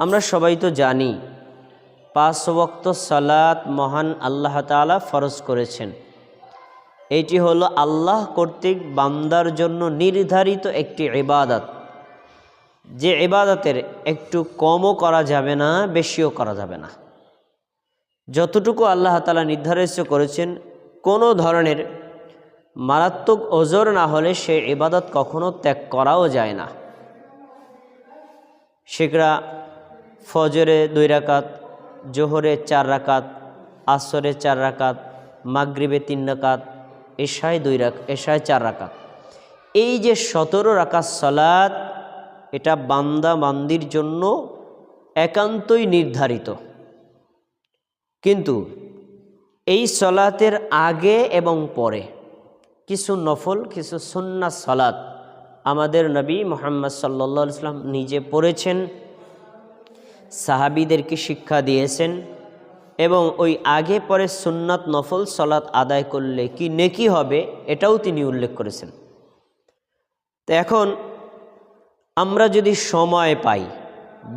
আমরা সবাই তো জানি, পাঁচ ওয়াক্ত সালাত মহান আল্লাহ তাআলা ফরজ করেছেন। এটি হলো আল্লাহ কর্তৃক বান্দার জন্য নির্ধারিত একটি ইবাদত। যে ইবাদতের একটু কমও করা যাবে না, বেশিও করা যাবে না। যতটুকু আল্লাহ তালা নির্ধারিত করেছেন, কোনো ধরনের মারাত্মক ওজোর না হলে সে ইবাদত কখনো ত্যাগ করাও যায় না। সেগুলা ফজরে দুই রাকাত, জোহরে চার রাকাত, আসরে চার রাকাত, মাগরিবে তিন রাকাত, এশায় দুই রাক, এশায় চার রাকাত। এই যে সতেরো রাকাত সলাদ এটা বান্দা বান্দির জন্য একান্তই নির্ধারিত। কিন্তু এই সলাতের আগে এবং পরে কিছু নফল, কিছু সুন্না সলাত আমাদের নবী মোহাম্মদ সাল্লা ইসলাম নিজে পড়েছেন। সাহাবিদেরকে শিক্ষা দিয়েছেন এবং ওই আগে পরে সুন্নাত নফল সলাৎ আদায় করলে কি নেকি হবে এটাও তিনি উল্লেখ করেছেন। তো এখন আমরা যদি সময় পাই,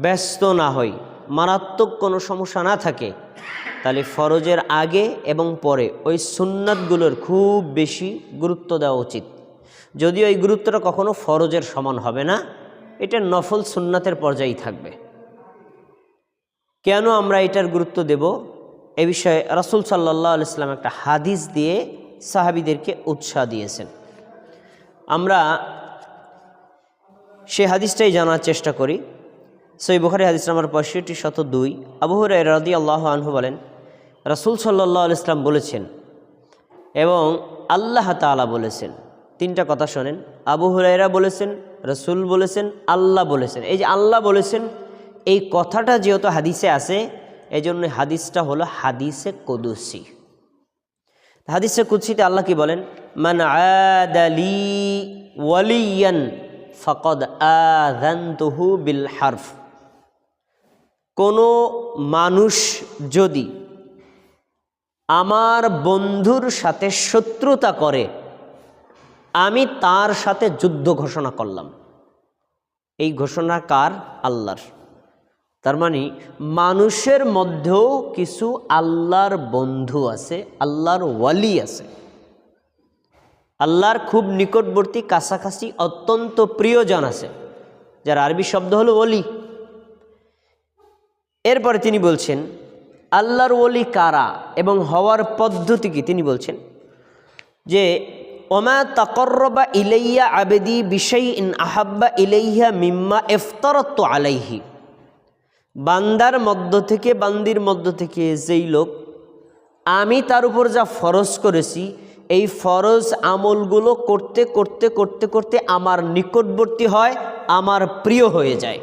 ব্যস্ত না হই, মারাত্মক কোনো সমস্যা না থাকে, তাহলে ফরজের আগে এবং পরে ওই সুন্নাতগুলোর খুব বেশি গুরুত্ব দেওয়া উচিত। যদিও এই গুরুত্বটা কখনো ফরজের সমান হবে না, এটা নফল সুন্নাতের পর্যায়েই থাকবে। কেন আমরা এটার গুরুত্ব দেব? এ বিষয়ে রাসুল সাল্লাহ ইসলাম একটা হাদিস দিয়ে সাহাবিদেরকে উৎসাহ দিয়েছেন। আমরা সে হাদিসটাই জানার চেষ্টা করি। সই বুখারি হাদিস নাম্বার পঁয়ষট্টি, শত দুই। আবুহর রাদি আল্লাহ আনহু বলেন, রাসুল সাল্লাহ ইসলাম বলেছেন এবং আল্লাহ তালা বলেছেন। তিনটা কথা শোনেন। আবু হুরাইরা বলেছেন, রসুল বলেছেন, আল্লাহ বলেছেন। এই যে আল্লাহ বলেছেন এই কথাটা যেহেতু হাদিসে আছে এই জন্য হাদিসটা হলো হাদিসে কদুসি। হাদিসে কুৎসিতে আল্লাহ কি বলেন? মান আদালি ওয়ালিয়ান ফকদ আযানতুহু বিল হারফ। কোনো মানুষ যদি আমার বন্ধুর সাথে শত্রুতা করে, আমি তার সাথে যুদ্ধ ঘোষণা করলাম। এই ঘোষণা কার? আল্লাহর। তার মানে মানুষের মধ্যেও কিছু আল্লাহর বন্ধু আছে, আল্লাহর ওয়ালি আছে। আল্লাহর খুব নিকটবর্তী, কাছাকাছি অত্যন্ত প্রিয়জন আছে, যার আরবি শব্দ হলো ওলি। এরপরে তিনি বলছেন, আল্লাহর ওলি কারা এবং হওয়ার পদ্ধতি কি? তিনি বলছেন যে, ওমা তকর্রবা ইলাইয়া আবেদি বিষয় ইন আহাব্বা ইলাইহা মিম্মা এফতরত্ব আলাইহি। বান্দার মধ্য থেকে, বান্দির মধ্য থেকে যেই লোক, আমি তার উপর যা ফরজ করেছি, এই ফরজ আমলগুলো করতে করতে করতে করতে আমার নিকটবর্তী হয়, আমার প্রিয় হয়ে যায়।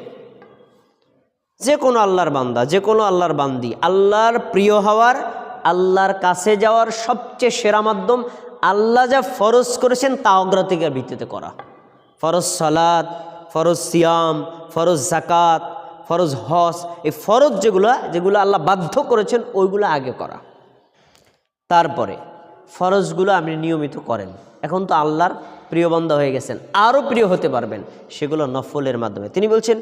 যে কোনো আল্লাহর বান্দা, যে কোনো আল্লাহর বান্দি, আল্লাহর প্রিয় হওয়ার, আল্লাহর কাছে যাওয়ার সবচেয়ে সেরা মাধ্যম, আল্লাহ যা ফরজ করেছেন তা অগ্রাধিকার ভিত্তিতে করা। ফরজ সালাদ ফরজ সিয়াম, ফরজ জাকাত ফরজ হস এই ফরজ যেগুলো যেগুলো আল্লাহ বাধ্য করেছেন, ওইগুলো আগে করা। তারপরে ফরজগুলো আপনি নিয়মিত করেন। এখন তো আল্লাহর প্রিয় বন্ধ হয়ে গেছেন, আরও প্রিয় হতে পারবেন, সেগুলো নফলের মাধ্যমে। তিনি বলছেন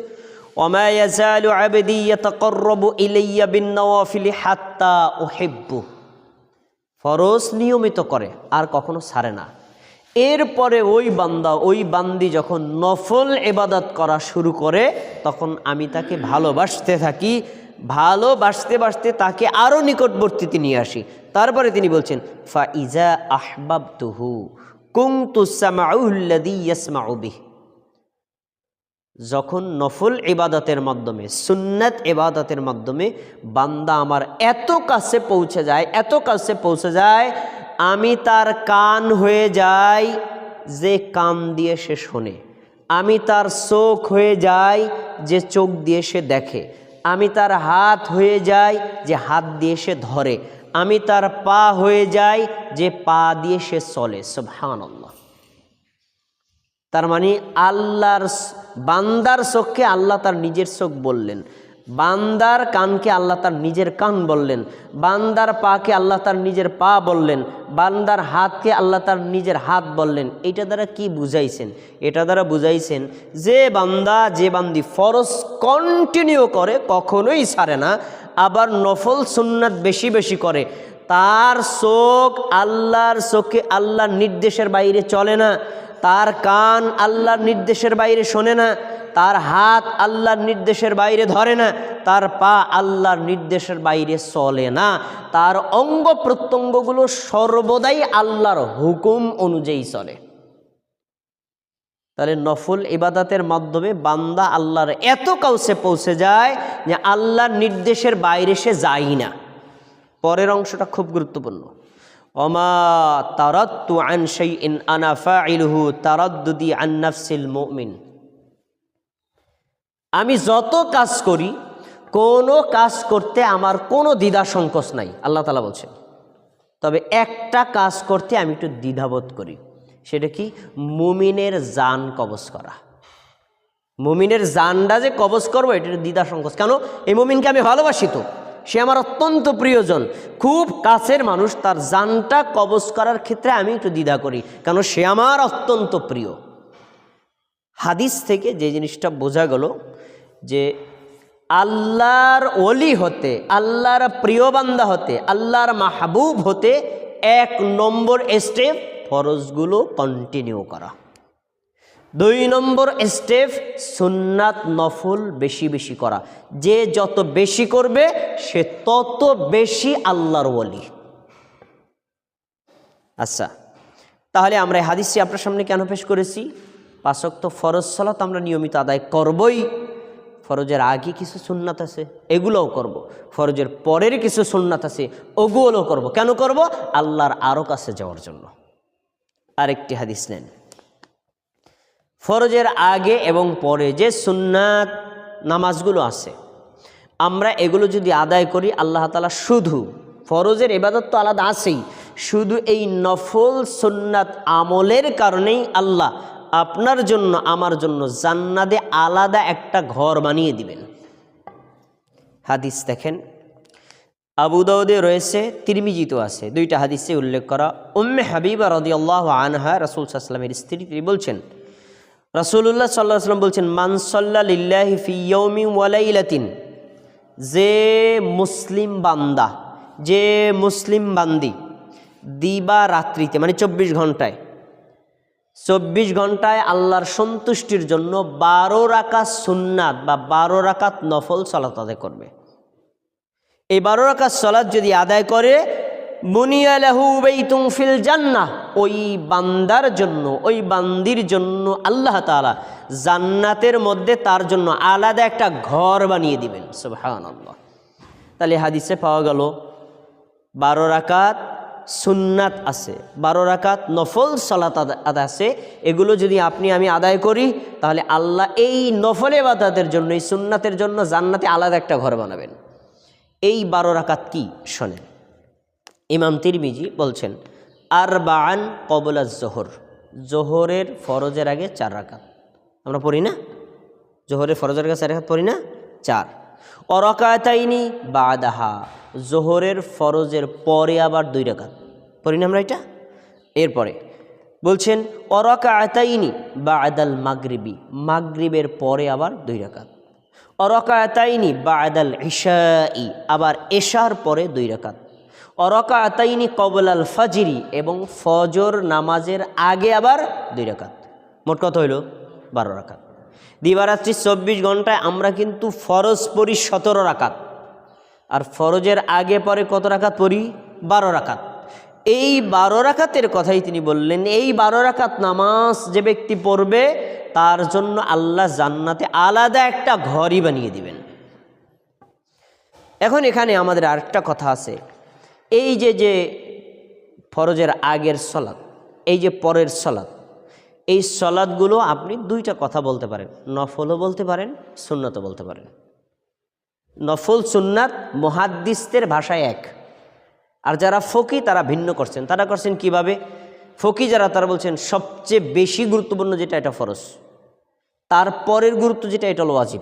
ফরজ নিয়মিত করে, আর কখনো ছাড়ে না। এরপরে ওই বান্দা, ওই বান্দি যখন নফল এবাদত করা শুরু করে, তখন আমি তাকে ভালোবাসতে থাকি, ভালোবাসতে বাসতে তাকে আরও নিকটবর্তীতে নিয়ে আসি। তারপরে তিনি বলছেন ফা ইজা আহবাব তুহু কুং তুসামাউল্লাদি ইয়াসমাউবিহ যখন নফল ইবাদতের মাধ্যমে, সুন্নাত ইবাদতের মাধ্যমে বান্দা আমার এত কাছে পৌঁছে যায়, এত কাছে পৌঁছে যায় আমি তার কান হয়ে যাই, যে কান দিয়ে সে শোনে। আমি তার চোখ হয়ে যাই, যে চোখ দিয়ে সে দেখে। আমি তার হাত হয়ে যাই, যে হাত দিয়ে সে ধরে। আমি তার পা হয়ে যাই, যে পা দিয়ে সে চলে। সুবহানাল্লাহ। তার মানে আল্লাহর বান্দার চোখকে আল্লাহ তার নিজের চোখ বললেন। বান্দার কানকে আল্লাহ তার নিজের কান বললেন, বান্দার পাকে আল্লাহ তার নিজের পা বললেন, বান্দার হাতকে আল্লাহ তার নিজের হাত বললেন। এটা দ্বারা কি বুঝাইছেন? এটা দ্বারা বুঝাইছেন যে বান্দা, যে বান্দি ফরজ কন্টিনিউ করে, কখনোই ছাড়ে না, আবার নফল সুন্নাত বেশি বেশি করে। তার চোখ আল্লাহর চোখে আল্লাহর নির্দেশের বাইরে চলে না, তার কান আল্লাহর নির্দেশের বাইরে শোনে না তার হাত আল্লাহর নির্দেশের বাইরে ধরে না, তার পা আল্লাহর নির্দেশের বাইরে চলে না। তার অঙ্গ প্রত্যঙ্গগুলো সর্বদাই আল্লাহর হুকুম অনুযায়ী চলে। তাহলে নফল ইবাদাতের মাধ্যমে বান্দা আল্লাহর এত কাউসে পৌঁছে যায় যে আল্লাহর নির্দেশের বাইরে সে যায় না। পরের অংশটা খুব গুরুত্বপূর্ণ। অমা তারাত্তু আন শাইইন আনা ফাইলহু তারাদ্দুদি আন নাফসিল মুমিন। আমি যত কাজ করি, কোনো কাজ করতে আমার কোনো দ্বিধা সংকোচ নাই, আল্লাহ তালা বলছেন। তবে একটা কাজ করতে আমি একটু দ্বিধাবোধ করি, সেটা কি? মুমিনের জান কবজ করা। মুমিনের জানটা যে কবজ করব, এটা দ্বিধা সংকোচ। কেন? এই মুমিনকে আমি ভালোবাসি তো। সে আমার অত্যন্ত প্রিয়জন। খুব কাছের মানুষ, তার জানটা কবজ করার ক্ষেত্রে আমি একটু দ্বিধা করি। কেন? সে আমার অত্যন্ত প্রিয়। হাদিস থেকে যে জিনিসটা বোঝা গেল যে আল্লাহর অলি হতে, আল্লাহর প্রিয় বান্দা হতে, আল্লাহর মাহবুব হতে এক নম্বর স্টেপ ফরজগুলো কন্টিনিউ করা। দুই নম্বর স্টেপ সুন্নাত নফল বেশি বেশি করা। যে যত বেশি করবে, সে তত বেশি আল্লাহর ওলি। আচ্ছা তাহলে আমরা হাদিসটি আপনার সামনে কেন পেশ করেছি? পাশক তো ফরজ সালাত আমরা নিয়মিত আদায় করবই ফরজের আগে কিছু সুন্নাত আছে, এগুলোও করব। ফরজের পরের কিছু সুন্নাত আছে, ওগুলোও করব। কেন করব আল্লাহর আরও কাছে যাওয়ার জন্য আরেকটি হাদিস নেন ফরজের আগে এবং পরে যে সুন্নাত, নামাজগুলো আছে, আমরা এগুলো যদি আদায় করি, আল্লাহ তালা শুধু ফরজের এবাদত তো আলাদা আছেই, শুধু এই নফল সুন্নাত আমলের কারণেই আল্লাহ আপনার জন্য, আমার জন্য জান্নাতে আলাদা একটা ঘর বানিয়ে দিবেন। হাদিস দেখেন, আবু দাউদে রয়েছে তিরমিজিত আছে। দুইটা হাদিসে উল্লেখ করা, উম্মে হাবিবা রদিয়াল্লাহ আনহা, রসুল সাল্লামের স্ত্রী, তিনি বলছেন রসুল্লাহ সাল্লাহ সাল্লাম বলছেন মানসল্লা লিল্লাহি ফিয়মি ওয়ালাইলাতিন যে মুসলিম বান্দা, যে মুসলিম বান্দি, দিবা রাত্রিতে মানে চব্বিশ ঘন্টায় চব্বিশ ঘন্টায় আল্লাহর সন্তুষ্টির জন্য বারো রাকাত সুন্নাত বা বারো রাকাত নফল সলাত আদায় করবে। এই বারো রাকাত সলাৎ যদি আদায় করে ফিল জান্নাহ, ওই বান্দার জন্য, ওই বান্দির জন্য আল্লাহ তাআলা জান্নাতের মধ্যে তার জন্য আলাদা একটা ঘর বানিয়ে দিবেন। সুবহানাল্লাহ। তাহলে হাদিসে পাওয়া গেল, বারো রাকাত সুন্নাত আছে। বারো রাকাত নফল সলাত আছে। এগুলো যদি আপনি আমি আদায় করি, তাহলে আল্লাহ এই নফল এবাদাতের জন্য, এই সুন্নাতের জন্য জান্নাতে আলাদা একটা ঘর বানাবেন। এই বারো রাকাত কি শোনেন? ইমাম তিরমিজি বলছেন আর বান কবলা জোহর। জোহরের ফরজের আগে চার রাকাত। আমরা পড়ি না? জোহরের ফরজের আগে চার রাকাত পড়ি না? চার। অরকাতাইনি বাদাহা। জোহরের ফরজের পরে আবার দুই রাকাত। আমরা এটা? এরপরে বলছেন অরকা আতাইনি বা আদাল মাগরিবি। মাগরিবের পরে আবার দুই রাকাত। অরকা আতাইনি বা আদাল ইশাই, আবার এশার পরে দুই রাকাত। অরকা আতাইনি কবলাল ফাজিরি এবং ফজর নামাজের আগে আবার দুই রাকাত। মোট কত হইল? বারো রাকাত। দিবারাত্রি চব্বিশ ঘন্টায় আমরা কিন্তু ফরজ পড়ি সতেরো রাকাত। আর ফরজের আগে পরে কত রাকাত পড়ি? বারো রাকাত। এই বারো রাকাতের কথাই তিনি বললেন, এই বারো রাকাত নামাজ যে ব্যক্তি পড়বে, তার জন্য আল্লাহ জান্নাতে আলাদা একটা ঘরই বানিয়ে দিবেন। এখন এখানে আমাদের আরেকটা কথা আছে। এই যে যে ফরজের আগের সলাদ এই যে পরের সলাদ এই সলাদগুলো আপনি দুইটা কথা বলতে পারেন। নফলও বলতে পারেন, সুন্নতও বলতে পারেন। নফল, সুন্নাত, মহাদ্দিসদের ভাষায় এক। আর যারা ফকি, তারা ভিন্ন করছেন। তারা করছেন কীভাবে? ফকি যারা, তারা বলছেন সবচেয়ে বেশি গুরুত্বপূর্ণ যেটা, এটা ফরজ। তারপরের গুরুত্ব যেটা, এটা হলো ওয়াজিব।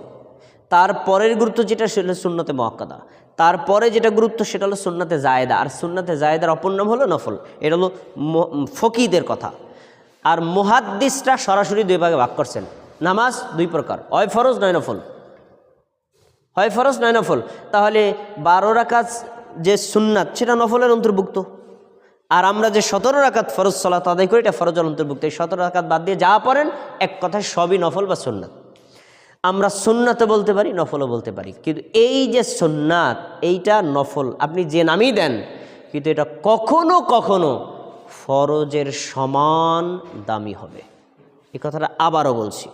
তারপরের গুরুত্ব যেটা, সেটা সুন্নতে মহাক্কাদা তারপরে যেটা গুরুত্ব, সেটা হলো সুন্নাতে জায়দা। আর সুন্নাতে জায়দার অপর নাম হলো নফল। এটা হলো ফকিদের কথা। আর মুহাদ্দিসরা সরাসরি দুই ভাগে ভাগ করছেন। নামাজ দুই প্রকার। হয় ফরজ, নয় নফল। হয় ফরজ, নয় নফল। তাহলে বারো রাকাত যে সুন্নাত, সেটা নফলের অন্তর্ভুক্ত। আর আমরা যে সতেরো রাকাত ফরজ সলাত আদায় করি, এটা ফরজের অন্তর্ভুক্ত। এই সতেরো রাকাত বাদ দিয়ে যা পড়েন, এক কথায় সবই নফল বা সুন্নাত। আমরা সুন্নাতে বলতে পারি, নফলও বলতে পারি। কিন্তু এই যে সুন্নাত, এইটা নফল। আপনি যে নামই দেন, কিন্তু এটা কখনো কখনো ফরজের সমান দামি হবে। এই কথাটা আবারও বলছি।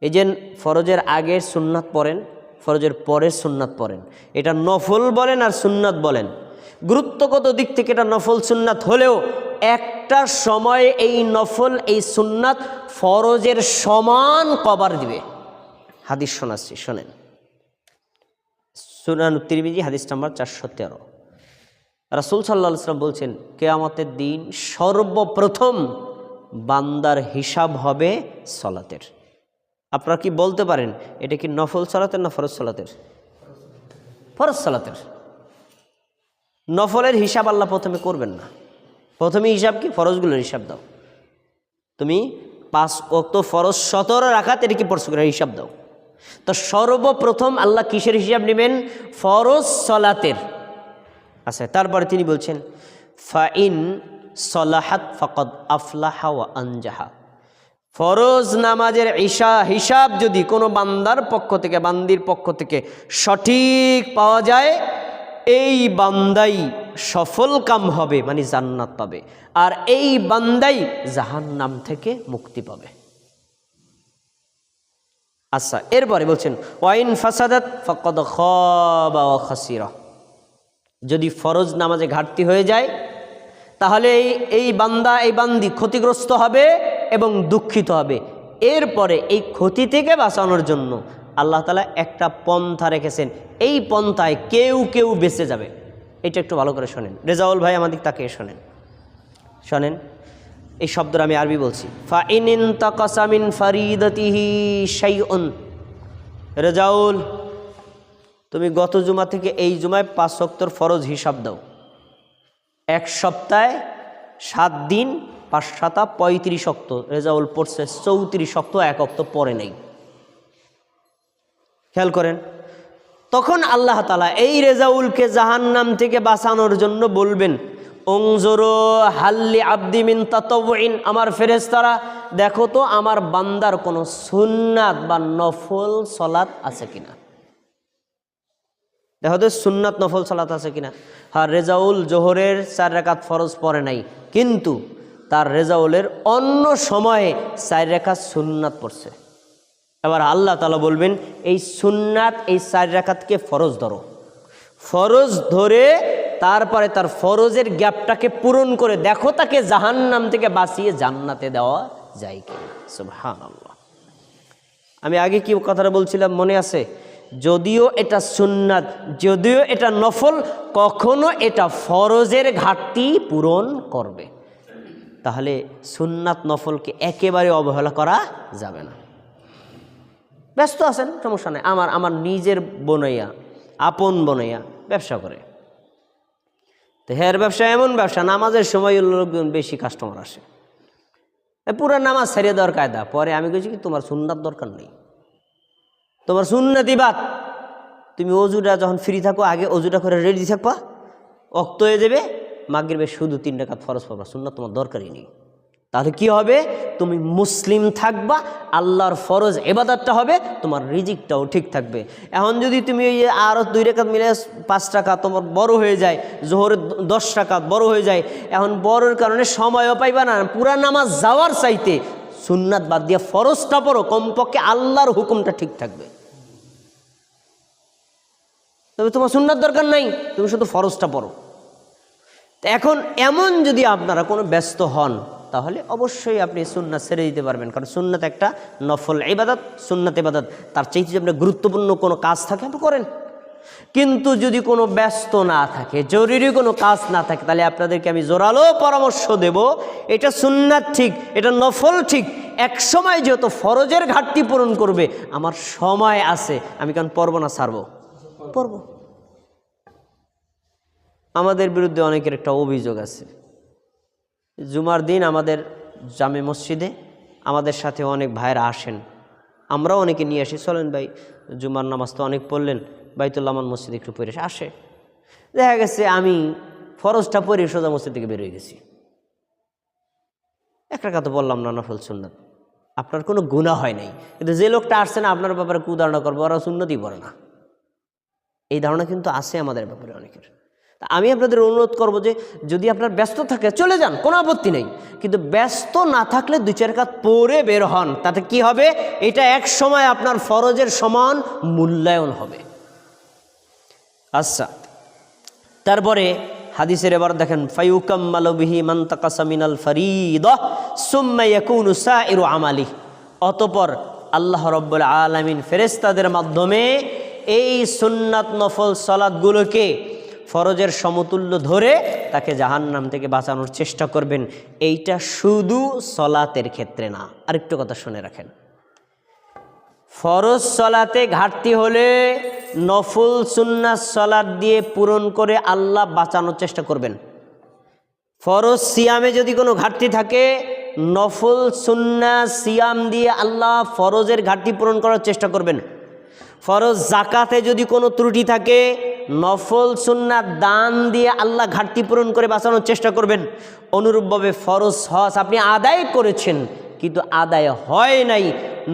এই যে ফরজের আগে সুন্নাত পড়েন ফরজের পরে সুন্নাত পড়েন। এটা নফল বলেন আর সুন্নাত বলেন। গুরুত্বগত দিক থেকে এটা নফল সুন্নাত হলেও একটা সময়ে এই নফল, এই সুন্নাত ফরজের সমান কবার দিবে। হাদিস শোনাচ্ছি, শোনেন। সুনান তিরমিজি, হাদিস নাম্বার চারশো তেরো। রাসুল সাল্লাহ সাল্লাম বলছেন, কেয়ামতের দিন সর্বপ্রথম বান্দার হিসাব হবে সলাতের। আপনারা কি বলতে পারেন, এটা কি নফল সালাতের না ফরজ সালাতের? ফরজ সালাতের। নফলের হিসাব আল্লাহ প্রথমে করবেন না। প্রথমে হিসাব কি? ফরজগুলোর হিসাব দাও। তুমি পাঁচ অক্ত ফরজ সতেরো রাখাত এটা কি পড়ছো করে হিসাব দাও। তো সর্বপ্রথম আল্লাহ কিসের হিসাব নেবেন? ফরজ সলাতের। আচ্ছা তারপরে তিনি বলছেন ফাইন সলাহাত ফকদ আফলাহা আনজাহা। ফরজ নামাজের ঈশা হিসাব যদি কোনো বান্দার পক্ষ থেকে, বান্দির পক্ষ থেকে সঠিক পাওয়া যায়, এই বান্দাই সফল কাম হবে মানে জান্নাত পাবে। আর এই বান্দাই জাহান্নাম থেকে মুক্তি পাবে। আচ্ছা এরপরে বলছেন, ওয়াইন ফাসাদাত ফকদ ওয়া যদি ফরজ নামাজে ঘাটতি হয়ে যায়, তাহলে এই এই বান্দা, এই বান্দি ক্ষতিগ্রস্ত হবে এবং দুঃখিত হবে। এরপরে এই ক্ষতি থেকে বাঁচানোর জন্য আল্লাহ তালা একটা পন্থা রেখেছেন। এই পন্থায় কেউ কেউ বেঁচে যাবে। এটা একটু ভালো করে শোনেন। রেজাউল ভাই আমাদের তাকে শোনেন। শোনেন, এই শব্দটা আমি আরবি বলছি। ফা ইনিন তাকাসামিন রেজাউল, তুমি গত জুমা থেকে এই জুমায় পাঁচ সপ্তর ফরজ হিসাব দাও। এক সপ্তাহে সাত দিন পাঁচ সাতা পঁয়ত্রিশ অক্ত, রেজাউল পড়ছে চৌত্রিশ অক্ত, এক অক্ত পরে নেই। খেয়াল করেন, তখন আল্লাহ তালা এই রেজাউলকে জাহান্নাম থেকে বাঁচানোর জন্য বলবেন অংজরো হাল্লি আব্দিমিন তাতবিন আমার ফেরেস্তারা দেখো তো আমার বান্দার কোনো সুন্নাত বা নফল সলাত আছে কিনা? দেখো তো সুন্নাত, নফল সালাত আছে কিনা? হ্যাঁ রেজাউল জোহরের চার রেখাত ফরজ পড়ে নাই, কিন্তু তার রেজাউলের অন্য সময়ে চার রেখাত সুন্নাত পড়ছে। এবার আল্লাহ তালা বলবেন, এই সুন্নাত, এই চার রেখাতকে ফরজ ধরো। ফরজ ধরে তারপরে তার ফরজের গ্যাপটাকে পূরণ করে দেখো তাকে জাহান্নাম থেকে বাঁচিয়ে জান্নাতে দেওয়া যায় কি আল্লাহ আমি আগে কি কথাটা বলছিলাম মনে আছে? যদিও এটা সুন্নাত, যদিও এটা নফল, কখনো এটা ফরজের ঘাটতি পূরণ করবে। তাহলে সুন্নাত নফলকে একেবারে অবহেলা করা যাবে না। ব্যস্ত আছেন, সমস্যা নেই। আমার আমার নিজের বনইয়া, আপন বনইয়া ব্যবসা করে। তো হের ব্যবসা এমন ব্যবসা, নামাজের সময় লোকজন বেশি কাস্টমার আসে। পুরো নামাজ ছাড়িয়ে দেওয়ার কায়দা। পরে আমি বলছি কি, তোমার সুন্নাত দরকার নেই। তোমার সুন্নতি বাদ। তুমি অজুটা যখন ফ্রি থাকো, আগে অজুটা করে রেডি থাকবা। অক্ত হয়ে যাবে মাগরিবে শুধু তিন টাকা ফরজ পড়বা, সুন্নাত তোমার দরকারই নেই। তাহলে কি হবে? তুমি মুসলিম থাকবা, আল্লাহর ফরজ এবাদতটা হবে, তোমার রিজিকটাও ঠিক থাকবে। এখন যদি তুমি ওই আরও দুই রেখাত মিলে পাঁচ টাকা তোমার বড় হয়ে যায়, জোহরের দশ টাকা বড় হয়ে যায়, এখন বড়র কারণে সময়ও পাইবা না। পুরা নামাজ যাওয়ার চাইতে সুন্নাত বাদ দিয়ে ফরজটা পড়ো, কমপক্ষে আল্লাহর হুকুমটা ঠিক থাকবে। তবে তোমার সুন্নাত দরকার নাই, তুমি শুধু ফরজটা পড়ো। এখন এমন যদি আপনারা কোনো ব্যস্ত হন, তাহলে অবশ্যই আপনি সুন্নাত ছেড়ে দিতে পারবেন। কারণ সুন্নাত একটা নফল ইবাদত, সুন্নাত ইবাদত, তার চাইতে যদি আপনার গুরুত্বপূর্ণ কোনো কাজ থাকে, আপনি করেন। কিন্তু যদি কোনো ব্যস্ত না থাকে, জরুরি কোনো কাজ না থাকে, তাহলে আপনাদেরকে আমি জোরালো পরামর্শ দেব, এটা সুন্নাত ঠিক, এটা নফল ঠিক। এক সময় যেহেতু ফরজের ঘাটতি পূরণ করবে, আমার সময় আছে, আমি কারণ পড়ব না, ছাড়বো। পড়ব। আমাদের বিরুদ্ধে অনেকের একটা অভিযোগ আছে। জুমার দিন আমাদের জামে মসজিদে আমাদের সাথে অনেক ভাইরা আসেন। আমরাও অনেকে নিয়ে আসি। চলেন ভাই, জুমার নামাজ তো অনেক পড়লেন, বাইতুল্লাহ মসজিদে একটু পরে আসে। দেখা গেছে আমি ফরজটা পরে সোজা মসজিদ থেকে বেরোয় গেছি। একটা কথা বললাম না, নফল সুন্নত। আপনার কোনো গুণা হয় নাই। কিন্তু যে লোকটা আসছে না, আপনার ব্যাপারে কুধারণা করব ওরা সুন্নতি পড়ে না। এই ধারণা কিন্তু আছে আমাদের ব্যাপারে অনেকের। তা আমি আপনাদের অনুরোধ করব যে যদি আপনার ব্যস্ত থাকে, চলে যান, কোনো আপত্তি নেই। কিন্তু ব্যস্ত না থাকলে দুই চার কাজ পরে বের হন। তাতে কি হবে? এটা এক সময় আপনার ফরজের সমান মূল্যায়ন হবে। আচ্ছা তারপরে হাদিসের এবার দেখেন ফাইউকাম ফাইউকাম্মালবিহি মান্তাকাসামিনাল ফরিদ সুম্মা ইয়াকুনু সাইরু আমালি। অতপর আল্লাহ রব্বুল আলামিন ফেরেস্তাদের মাধ্যমে এই সুন্নাত নফল সালাদগুলোকে ফরজের সমতুল্য ধরে তাকে জাহান্নাম থেকে বাঁচানোর চেষ্টা করবেন। এইটা শুধু সলাতের ক্ষেত্রে না। আরেকটু কথা শুনে রাখেন। ফরজ সলাতে ঘাটতি হলে নফল সুন্নাত সলাদ দিয়ে পূরণ করে আল্লাহ বাঁচানোর চেষ্টা করবেন। ফরজ সিয়ামে যদি কোনো ঘাটতি থাকে, নফল সুন্না সিয়াম দিয়ে আল্লাহ ফরজের ঘাটতি পূরণ করার চেষ্টা করবেন। ফরজ জাকাতে যদি কোনো ত্রুটি থাকে, নফল সুন্না দান দিয়ে আল্লাহ ঘাটতি পূরণ করে বাঁচানোর চেষ্টা করবেন। অনুরূপভাবে ফরজ হজ আপনি আদায় করেছেন, কিন্তু আদায় হয় নাই।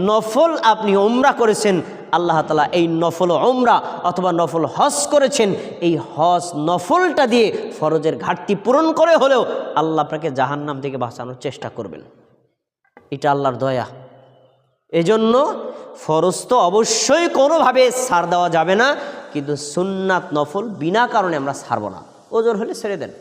নফল আপনি ওমরা করেছেন, আল্লাহ তালা এই নফল ওমরা অথবা নফল হজ করেছেন, এই হজ নফলটা দিয়ে ফরজের ঘাটতি পূরণ করে হলেও আল্লাহ আপনাকে জাহান্নাম থেকে বাঁচানোর চেষ্টা করবেন। এটা আল্লাহর দয়া। এজন্য ফরজ তো অবশ্যই কোনোভাবে সার দেওয়া যাবে না, কিন্তু সুন্নাত নফল বিনা কারণে আমরা সারবো না। ওজোর হলে ছেড়ে দেন।